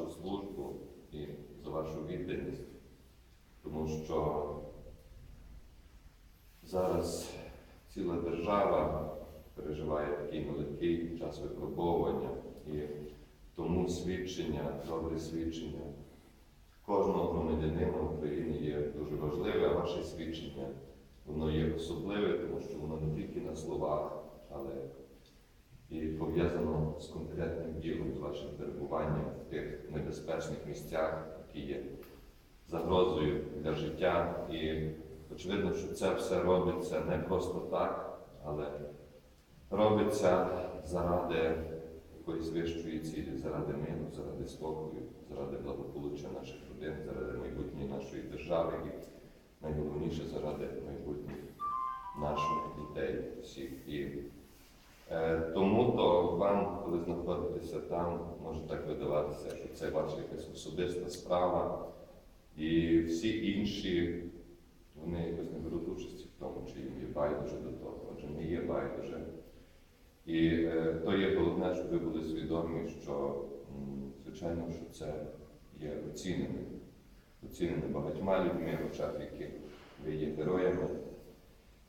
вашу службу і за вашу відданість, тому що зараз ціла держава переживає такий нелегкий час випробовування, і тому свідчення, добре свідчення кожного громадянина України є дуже важливе, а ваше свідчення воно є особливе, тому що воно не тільки на словах, але пов'язано з конкретним ділом, з вашим перебуванням в тих небезпечних місцях, які є загрозою для життя. І очевидно, що це все робиться не просто так, але робиться заради якоїсь вищої цілі, заради миру, заради спокою, заради благополуччя наших родин, заради майбутньої нашої держави і найголовніше заради майбутніх наших дітей всіх. І тому то вам, коли знаходитеся там, може так видаватися, що це ваша якась особиста справа, і всі інші вони якось не беруть участі в тому, чи їм є байдуже до того, адже не є байдуже. І е, то є головне, щоб ви були свідомі, що звичайно, що це є оцінене, оцінене багатьма людьми, в очах яких ви є героями,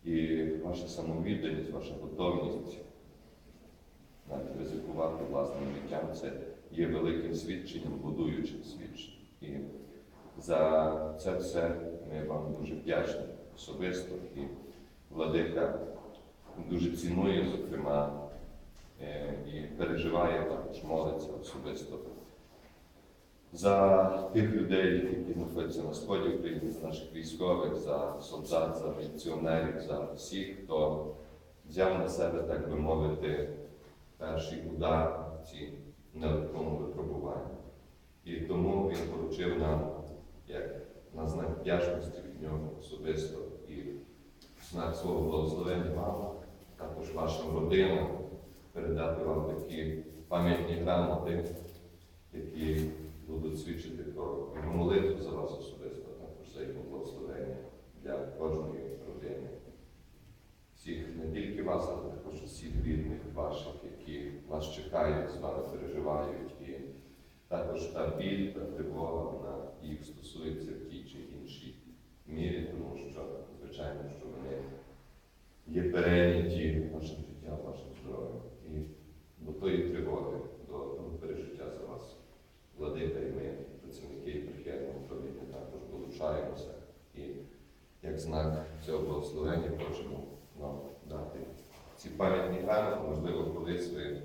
і ваша самовідданість, ваша готовність це є великим свідченням, будуючим свідченням. І за це все ми вам дуже вдячні особисто. І владика дуже цінує, зокрема, е, і переживає також молиться особисто за тих людей, які знаходяться на сході України, за наших військових, за солдат, за міліціонерів, за всіх, хто взяв на себе, так би мовити, перший удар випробуванні. І тому він поручив нам, як на знак вдячності від нього особисто і знак свого благословення вам, також вашим родинам, передати вам такі пам'ятні грамоти, які будуть свідчити про молитву за вас особисто, також за його благословення для кожної родини. Всіх не тільки вас, але також всіх рідних ваших, які вас чекають, з вами переживають. І також та біль, та тривога, вона їх стосується в тій чи іншій мірі, тому що, звичайно, що вони є перейняті вашим життям, вашим здоров'ям. І до тої тривоги, до того пережиття за вас, владика і ми, працівники прихідного управління, також долучаємося. І як знак цього благословення хочемо вам дати ці пам'ятні грамоти, можливо, колись ви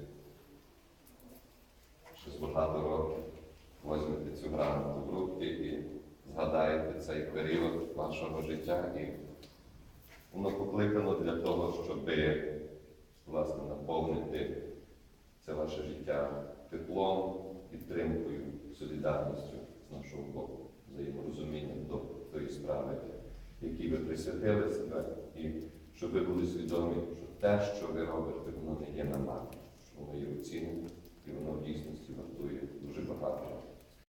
ще багато років возьмете цю грамоту в руки і згадаєте цей період вашого життя. І воно покликано для того, щоб власне наповнити це ваше життя теплом, підтримкою, солідарністю з нашого боку, взаєморозумінням до тої справи, якій ви присвятили себе, і щоб ви були свідомі, що те, що ви робите, воно не є на марні, що воно є оцінене, і воно в дійсності вартує дуже багато.